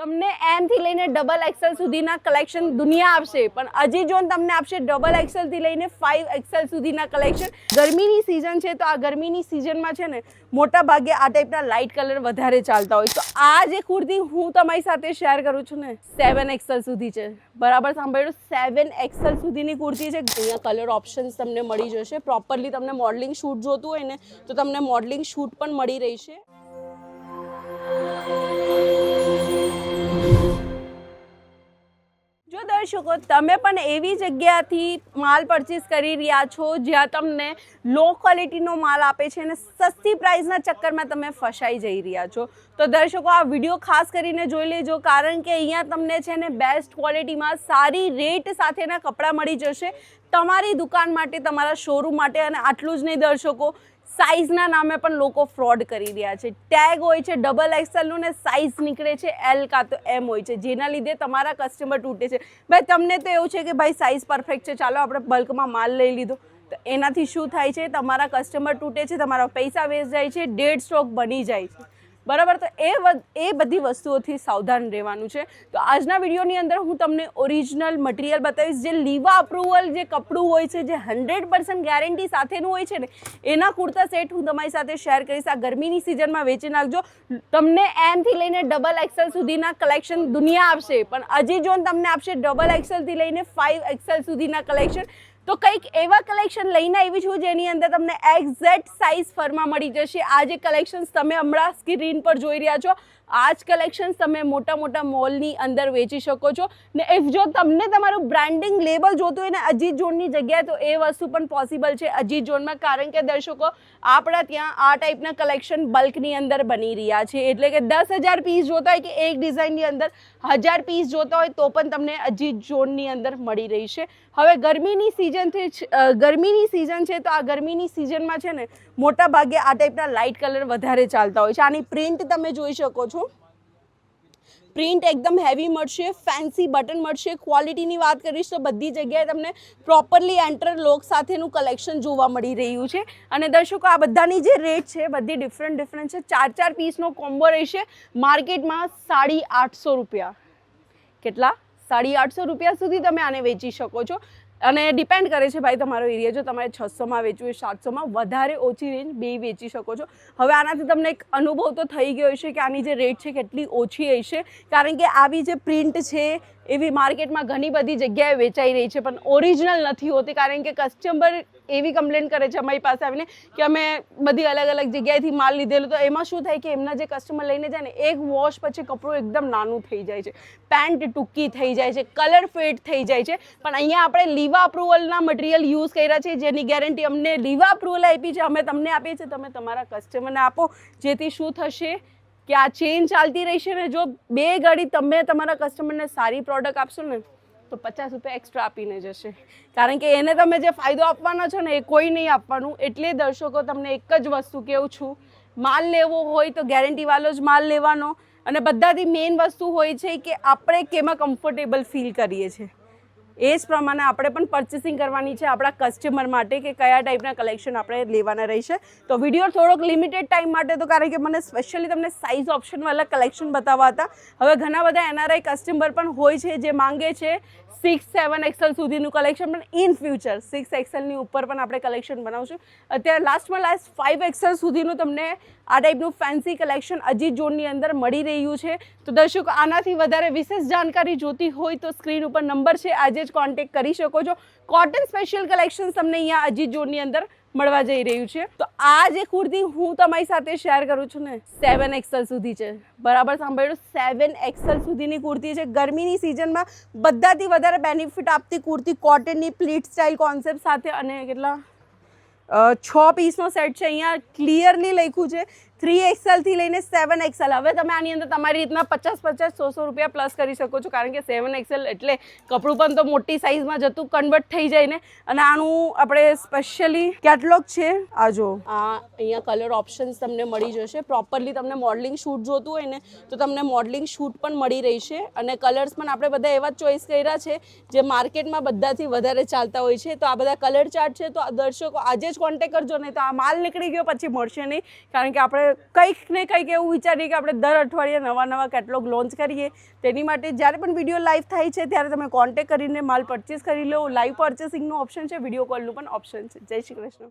તમને એમ થી લઈને ડબલ એક્સેલ સુધીના કલેક્શન દુનિયા આપશે. પણ હજી જોન તમને આપશે ડબલ એક્સેલથી લઈને ફાઇવ એક્સેલ સુધીના કલેક્શન ગરમીની સિઝન છે તો આ ગરમીની સિઝનમાં છે ને મોટા ભાગે આ ટાઈપના લાઇટ કલર વધારે ચાલતા હોય. તો આ જે કુર્તી હું તમારી સાથે શેર કરું છું ને સેવન એક્સેલ સુધી છે. બરાબર સાંભળ્યું? સેવન એક્સેલ સુધીની કુર્તી છે. અહીંયા કલર ઓપ્શન્સ તમને મળી જશે. પ્રોપરલી તમને મોડલિંગ શૂટ જોતું હોય ને, તો તમને મોડલિંગ શૂટ પણ મળી રહેશે. દર્શકો તમે પણ એવી જગ્યાથી માલ પરચેસ કરી રહ્યા છો જ્યાં તમને લો ક્વોલિટીનો માલ આપે છે અને સસ્તી પ્રાઇસના ચક્કરમાં તમે ફસાઈ જઈ રહ્યા છો. તો દર્શકો, આ વીડિયો ખાસ કરીને જોઈ લેજો, કારણ કે અહીંયા તમને છે ને બેસ્ટ ક્વોલિટીમાં સારી રેટ સાથેના કપડાં મળી જશે. તમારી દુકાન માટે, તમારા શોરૂમ માટે અને આટલું જ નહીં દર્શકો સાઇઝના નામે પણ લોકો ફ્રોડ કરી રહ્યા છે. ટેગ હોય છે ડબલ એક્સેલનું ને સાઇઝ નીકળે છે એલ કાં તો એમ હોય છે. જેના લીધે તમારા કસ્ટમર તૂટે છે. ભાઈ, તમને તો એવું છે કે ભાઈ સાઇઝ પરફેક્ટ છે, ચાલો આપણે બલ્કમાં માલ લઈ લીધો. તો એનાથી શું થાય છે? તમારા કસ્ટમર તૂટે છે, તમારા પૈસા વેસ્ટ જાય છે ડેડ સ્ટોક બની જાય છે. બરાબર? તો એ એ બધી વસ્તુઓથી સાવધાન રહેવાનું છે. તો આજના વિડીયોની અંદર હું તમને ઓરિજિનલ મટીરિયલ બતાવીશ. જે લીવા અપ્રુવલ જે કપડું હોય છે, જે હંડ્રેડ પર્સન્ટ ગેરંટી સાથેનું હોય છે ને, એના કુર્તા સેટ હું તમારી સાથે શેર કરીશ. આ ગરમીની સિઝનમાં વેચી નાખજો. તમને એમથી લઈને ડબલ એક્સેલ સુધીના કલેક્શન દુનિયા આપશે. પણ અજી જોન તમને આપશે ડબલ એક્સેલથી લઈને ફાઇવ એક્સેલ સુધીના કલેક્શન તો કંઈક એવા કલેક્શન લઈને આવી છું જેની અંદર તમને એક્ઝેક્ટ સાઇઝ ફરમાં મળી જશે. આ જે કલેક્શન્સ તમે હમણાં સ્ક્રીન પર જોઈ રહ્યા છો આ જ કલેક્શન્સ તમે મોટા મોટા મોલની અંદર વેચી શકો છો. ને ઇફ જો તમને તમારું બ્રાન્ડિંગ લેબલ જોતું હોય ને અજીત ઝોનની જગ્યાએ, તો એ વસ્તુ પણ પોસિબલ છે અજીત ઝોનમાં. કારણ કે દર્શકો, આપણા ત્યાં આ ટાઈપના કલેક્શન બલ્કની અંદર બની રહ્યા છે. એટલે કે દસ હજાર પીસ જોતા હોય કે એક ડિઝાઇનની અંદર હજાર પીસ જોતા હોય, તો પણ તમને અજીત ઝોનની અંદર મળી રહી છે. હવે ગરમીની સિઝનથી ગરમીની સિઝન છે, તો આ ગરમીની સિઝનમાં છે ને મોટા ભાગે આ ટાઈપના લાઇટ કલર વધારે ચાલતા હોય છે. આની પ્રિન્ટ તમે જોઈ શકો છો. પ્રિન્ટ એકદમ હેવી મળશે ફેન્સી બટન મળશે. ક્વોલિટીની વાત કરીશ તો બધી જગ્યાએ તમને પ્રોપરલી એન્ટર લોક સાથેનું કલેક્શન જોવા મળી રહ્યું છે. અને દર્શકો, આ બધાની જે રેટ છે, બધી ડિફરન્ટ ડિફરન્ટ છે. ચાર ચાર પીસનો કોમ્બો રહેશે. માર્કેટમાં સાડી આઠસો રૂપિયા. કેટલા? સાડી આઠસો રૂપિયા સુધી તમે આને વેચી શકો છો. અને ડિપેન્ડ કરે છે ભાઈ તમારો એરિયા જો તમારે છસોમાં વેચવું હોય, સાતસોમાં વધારે ઓછી રેન્જ બે વેચી શકો છો. હવે આનાથી તમને એક અનુભવ તો થઈ ગયો હશે કે આની જે રેટ છે કેટલી ઓછી હશે. કારણ કે આવી જે પ્રિન્ટ છે એવી માર્કેટમાં ઘણી બધી જગ્યાએ વેચાઈ રહી છે, પણ ઓરિજિનલ નથી હોતી, કારણ કે કસ્ટમર એવી કમ્પ્લેન કરે છે અમારી પાસે આવીને કે અમે બધી અલગ અલગ જગ્યાએથી માલ લીધેલો, તો એમાં શું થાય કે એમના જે કસ્ટમર લઈને જાય ને, એક વોશ પછી કપડું એકદમ નાનું થઈ જાય છે. પેન્ટ ટૂંકી થઈ જાય છે કલર ફેડ થઈ જાય છે. પણ અહીંયા આપણે લીવા અપ્રુવલના મટીરિયલ યુઝ કર્યા છે, જેની ગેરંટી અમને લીવા અપ્રુવલ આપી છે, અમે તમને આપીએ છીએ, તમે તમારા કસ્ટમરને આપો, જેથી શું થશે? કે આ ચેન ચાલતી રહેશે ને જો બે ઘડી તમે તમારા કસ્ટમરને સારી પ્રોડક્ટ આપશો ને, તો પચાસ રૂપિયા એક્સ્ટ્રા આપીને જશે. કારણ કે એને તમે જે ફાયદો આપવાનો છો ને એ કોઈ નહીં આપવાનું. એટલે દર્શકો, તમને એક જ વસ્તુ કહું છું. માલ લેવો હોય તો ગેરંટીવાળો જ માલ લેવાનો. અને બધાથી મેઇન વસ્તુ હોય છે કે આપણે કેમાં કમ્ફર્ટેબલ ફીલ કરીએ છીએ. એ જ પ્રમાણે આપણે પણ પરચેસિંગ કરવાની છે આપણા કસ્ટમર માટે કે કયા ટાઈપના કલેક્શન આપણે લેવાના રહેશે. તો વીડિયો થોડોક લિમિટેડ ટાઈમ માટે તો કારણ કે મને સ્પેશિયલી તમને સાઇઝ ઓપ્શનવાળા કલેક્શન બતાવવા હતા. હવે ઘણા બધા એનઆરઆઈ કસ્ટમર પણ હોય છે જે માંગે છે સિક્સ સેવન એક્સેલ સુધીનું કલેક્શન પણ ઇન ફ્યુચર સિક્સ એક્સેલની ઉપર પણ આપણે કલેક્શન બનાવશું. અત્યારે લાસ્ટમાં લાસ્ટ ફાઇવ એક્સેલ સુધીનું તમને આ ટાઈપનું ફેન્સી કલેક્શન અજીત ઝોનની અંદર મળી રહ્યું છે. તો દર્શકો, આનાથી વધારે વિશેષ જાણકારી જોતી હોય તો સ્ક્રીન ઉપર નંબર છે. આજે જ કોન્ટેક્ટ કરી શકો છો. કોટન સ્પેશિયલ કલેક્શન તમને અહીંયા અજીત જોડની અંદર મળવા જઈ રહ્યું છે. તો આ જે કુર્તી હું તમારી સાથે શેર કરું છું ને. સેવન એક્સએલ સુધી છે. બરાબર સાંભળ્યું? સેવન એક્સએલ સુધીની કુર્તી છે. ગરમીની સિઝનમાં બધાથી વધારે બેનિફિટ આપતી કુર્તી કોટનની પ્લીટ સ્ટાઇલ કોન્સેપ્ટ સાથે અને કેટલા? છ પીસનો સેટ છે. અહીંયા ક્લિયરલી લખ્યું છે. થ્રી એક્સએલથી લઈને સેવન એક્સએલ હવે તમે આની અંદર તમારી રીતના પચાસ પચાસ સો સો રૂપિયા પ્લસ કરી શકો છો, કારણ કે સેવન એક્સએલ એટલે કપડું પણ તો મોટી સાઇઝમાં જતું કન્વર્ટ થઈ જાય ને. અને આનું આપણે સ્પેશિયલી કેટલોગ છે. આ જો. આ અહીંયા કલર ઓપ્શન્સ તમને મળી જશે. પ્રોપરલી તમને મોડલિંગ શૂટ જોતું હોય ને, તો તમને મોડલિંગ શૂટ પણ મળી રહેશે. અને કલર્સ પણ આપણે બધા એવા ચોઈસ કર્યા છે, જે માર્કેટમાં બધાથી વધારે ચાલતા હોય છે. તો આ બધા કલર ચાર્ટ છે. તો દર્શકો આજે જ કોન્ટેક કરજો, નહીં તો આ માલ નીકળી ગયો, પછી મળશે નહીં. કારણ કે આપણે કંઈક ને કંઈક એવું વિચારીએ કે આપણે દર અઠવાડિયે નવા નવા કેટલોગ લોન્ચ કરીએ. તેની માટે જ્યારે પણ વીડિયો લાઈવ થાય છે, ત્યારે તમે કોન્ટેક કરીને માલ પરચેસ કરી લો. લાઈવ પર્ચેસિંગનું ઓપ્શન છે વીડિયો કોલનું પણ ઓપ્શન છે. જય શ્રી કૃષ્ણ.